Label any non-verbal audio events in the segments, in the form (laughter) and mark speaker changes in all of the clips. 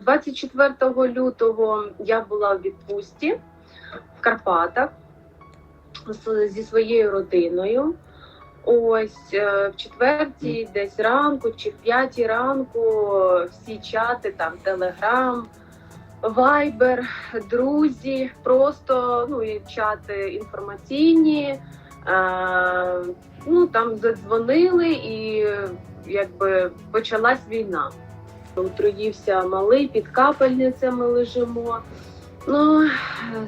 Speaker 1: 24 лютого я була в відпустці в Карпатах зі своєю родиною. Ось е, в четвертій, десь ранку чи в п'ятій ранку всі чати, там Телеграм, Вайбер, друзі, просто ну і чати інформаційні. Е, ну там задзвонили і якби почалась війна. Отруївся малий, під капельницями лежимо. Ну,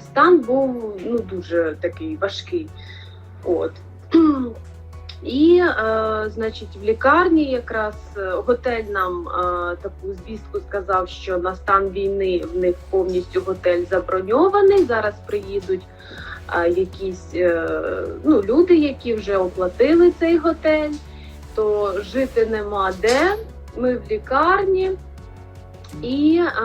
Speaker 1: стан був ну, дуже такий важкий. От. І, е, значить, в лікарні якраз е, готель нам е, таку звістку сказав, що на стан війни в них повністю готель заброньований. Зараз приїдуть е, якісь е, ну, люди, які вже оплатили цей готель, то жити нема де. Ми в лікарні. І е,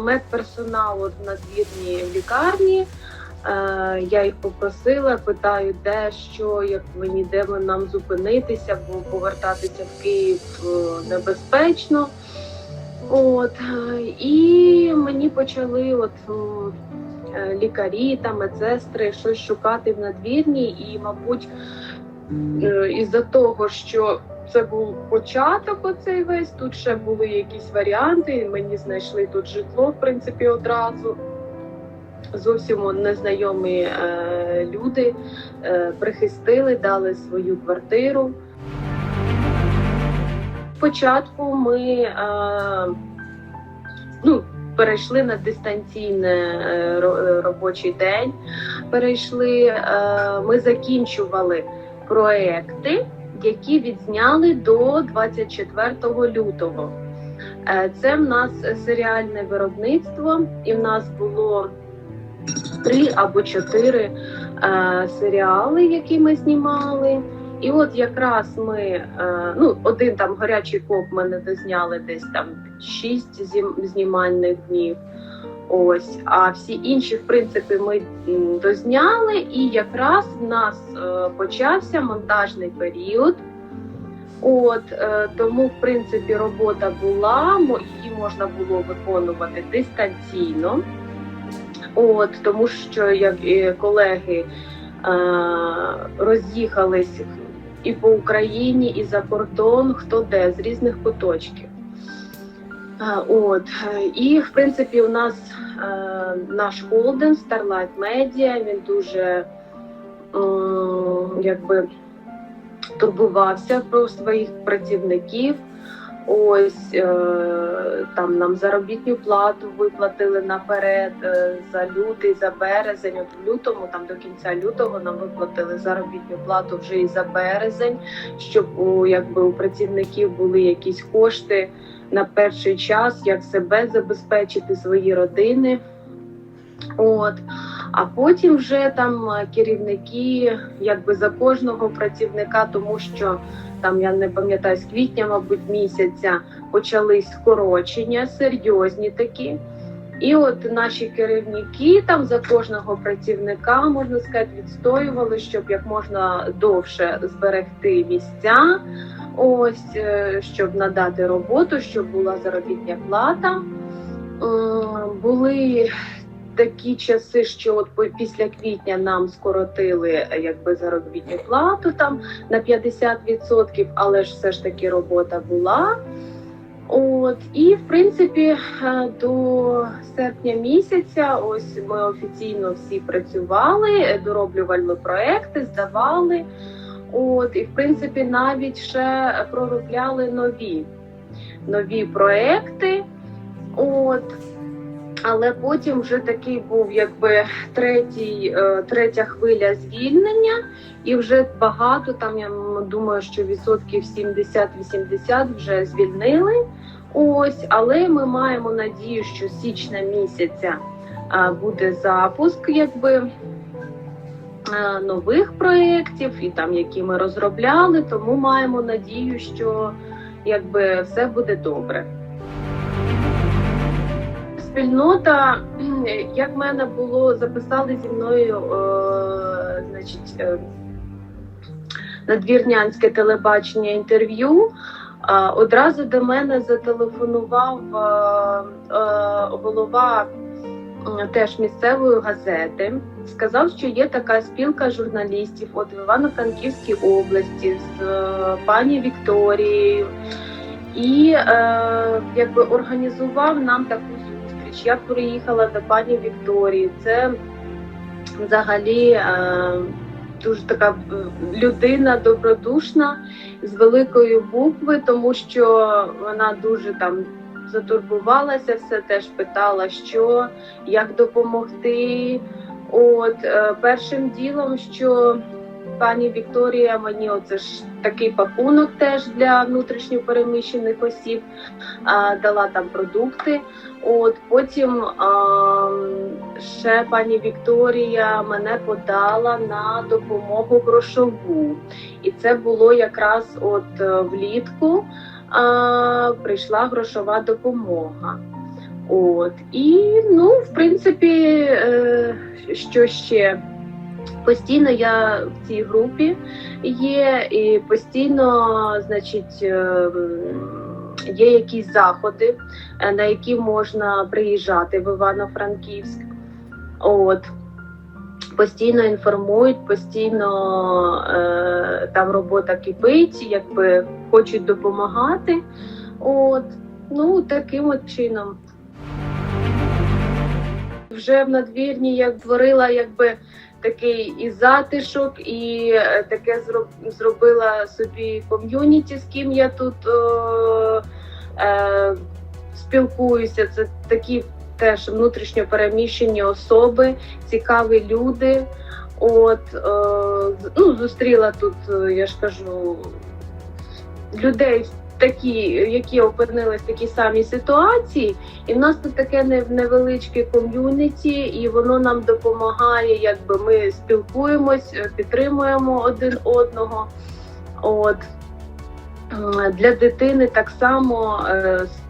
Speaker 1: медперсонал надвірній в лікарні. Е, я їх попросила, питаю, де що, як мені, де ми нам зупинитися, бо повертатися в Київ е, небезпечно. От е, і мені почали от лікарі та медсестри щось шукати в надвірні, і, мабуть, із-за того, що це був початок оцей весь. Тут ще були якісь варіанти. Мені знайшли тут житло, в принципі, одразу. Зовсім незнайомі е, люди е, прихистили, дали свою квартиру. Спочатку ми е, ну, перейшли на дистанційне е, робочий день. Перейшли, е, ми закінчували проекти які відзняли до 24 лютого. Е, Це в нас серіальне виробництво, і в нас було три або чотири е, серіали, які ми знімали. І от якраз ми, е, ну, один там гарячий коп ми не дозняли десь там шість знімальних днів. Ось, а всі інші, в принципі, ми дозняли, і якраз в нас е, почався монтажний період. От е, тому, в принципі, робота була, її можна було виконувати дистанційно. От, тому що як колеги е, роз'їхались і по Україні, і за кордон, хто де з різних куточків. От і в принципі, у нас наш холдинг Starlight Media, він дуже якби турбувався про своїх працівників. Ось е, там нам заробітну плату виплатили наперед е, за лютий, за березень. От в лютому, там до кінця лютого, нам виплатили заробітну плату вже і за березень, щоб у якби у працівників були якісь кошти на перший час, як себе забезпечити свої родини. От. А потім вже там е, керівники, якби за кожного працівника, тому що там я не пам'ятаю з квітня, мабуть, місяця почались скорочення, серйозні такі. І от наші керівники там за кожного працівника, можна сказати, відстоювали, щоб як можна довше зберегти місця, ось е, щоб надати роботу, щоб була заробітня плата. Були такі часи, що от після квітня нам скоротили е, якби заробітну плату там на 50%, але ж все ж таки робота була. От і в принципі е, до серпня місяця, ось ми офіційно всі працювали, е, дороблювали проекти, здавали. От і в принципі навіть ще проробляли нові нові проекти. От але потім вже такий був якби третій, е, третя хвиля звільнення, і вже багато там я думаю, що відсотків 70-80 вже звільнили. Ось, але ми маємо надію, що січня місяця буде запуск, якби. Е, Нових проєктів і там, які ми розробляли, тому маємо надію, що якби все буде добре спільнота, (clears throat) як в мене було, записали зі мною, е, значить, е, надвірнянське телебачення інтерв'ю. А, Одразу до мене зателефонував е, е, голова теж місцевої газети. Сказав, що є така спілка журналістів от в Івано-Франківській області з е, пані Вікторією, і е, якби організував нам таку зустріч. Я приїхала до пані Вікторії. Це взагалі е, дуже така е, людина добродушна з великої букви, тому що вона дуже там затурбувалася, все теж питала, що як допомогти. От е, першим ділом, що пані Вікторія мені оце ж такий пакунок теж для внутрішньопереміщених осіб а, дала там продукти. От потім а, ще пані Вікторія мене подала на допомогу грошову, і це було якраз от е, влітку. А, прийшла грошова допомога. От і ну, в принципі, е, що ще постійно я в цій групі є, і постійно, значить, е, є якісь заходи, е, на які можна приїжджати в Івано-Франківськ. От. Постійно інформують, постійно е, там робота кипить, якби хочуть допомагати. От, ну таким от чином. Вже в надвірні я творила якби такий і затишок, і е, таке зробила собі ком'юніті, з ким я тут е, е, спілкуюся. Це такі теж внутрішньо переміщені особи, цікаві люди. От е, ну, зустріла тут, е, я ж кажу, людей такі, які опинились в такій самій ситуації, і в нас тут таке невеличке ком'юніті, і воно нам допомагає, якби ми спілкуємось, е, підтримуємо один одного. От для дитини так само,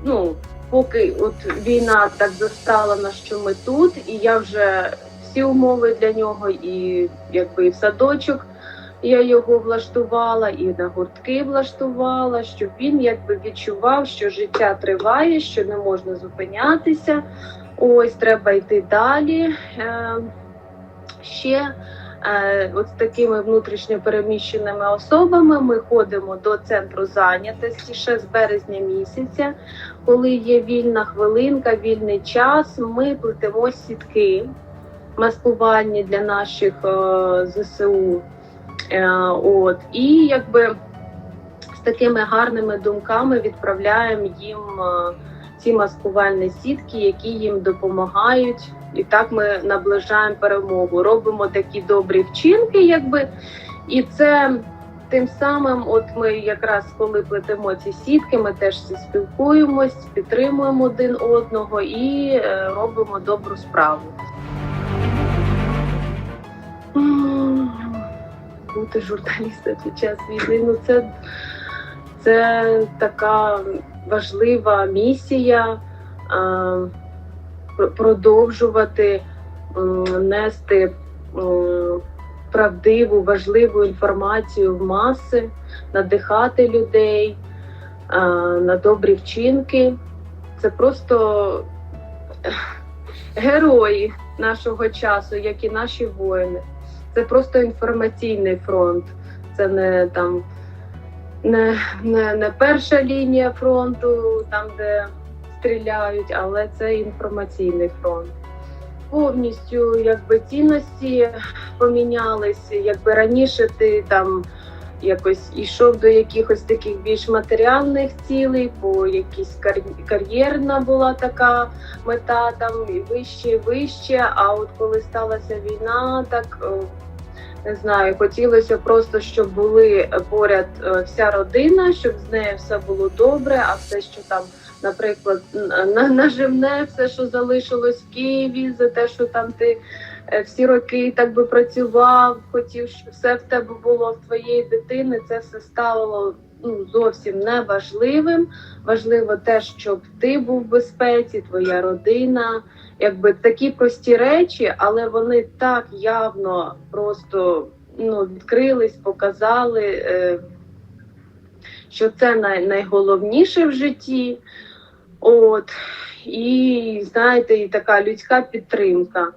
Speaker 1: ну, поки от війна так застала нас, що ми тут, і я вже всі умови для нього, і якби і в садочок я його влаштувала, і на гуртки влаштувала, щоб він якби відчував, що життя триває, що не можна зупинятися. Ось треба йти далі. Е, ще от з такими внутрішньо переміщеними особами ми ходимо до центру зайнятості ще з березня місяця. Коли є вільна хвилинка, вільний час, ми плетемо сітки маскувальні для наших е, ЗСУ. Е, от і якби з такими гарними думками відправляємо їм е, ці маскувальні сітки, які їм допомагають. І так ми наближаємо перемогу. Робимо такі добрі вчинки, якби і це тим самим, от ми якраз коли плетемо ці сітки, ми теж спілкуємось, підтримуємо один одного і е, робимо добру справу. Бути журналістом під час війни, ну це, це така важлива місія продовжувати нести правдиву, важливу інформацію в маси, надихати людей на добрі вчинки. Це просто герої нашого часу, як і наші воїни. Це просто інформаційний фронт. Це не там не, не, не перша лінія фронту, там де стріляють, але це інформаційний фронт. Повністю якби цінності помінялися. Якби раніше ти там якось йшов до якихось таких більш матеріальних цілей, бо якісь кар- кар'єрна була така мета, там і вище, і вище. А от коли сталася війна, так е, не знаю, хотілося просто, щоб були поряд е, вся родина, щоб з нею все було добре, а все, що там, наприклад, на- наживне, все, що залишилось в Києві, за те, що там ти е, всі роки так би працював, хотів, щоб все в тебе було в твоєї дитини, це все стало ну, зовсім неважливим. Важливо те, щоб ти був в безпеці, твоя родина. Якби такі прості речі, але вони так явно просто ну, відкрились, показали, е, що це най- найголовніше в житті. От, і знаєте, і така людська підтримка.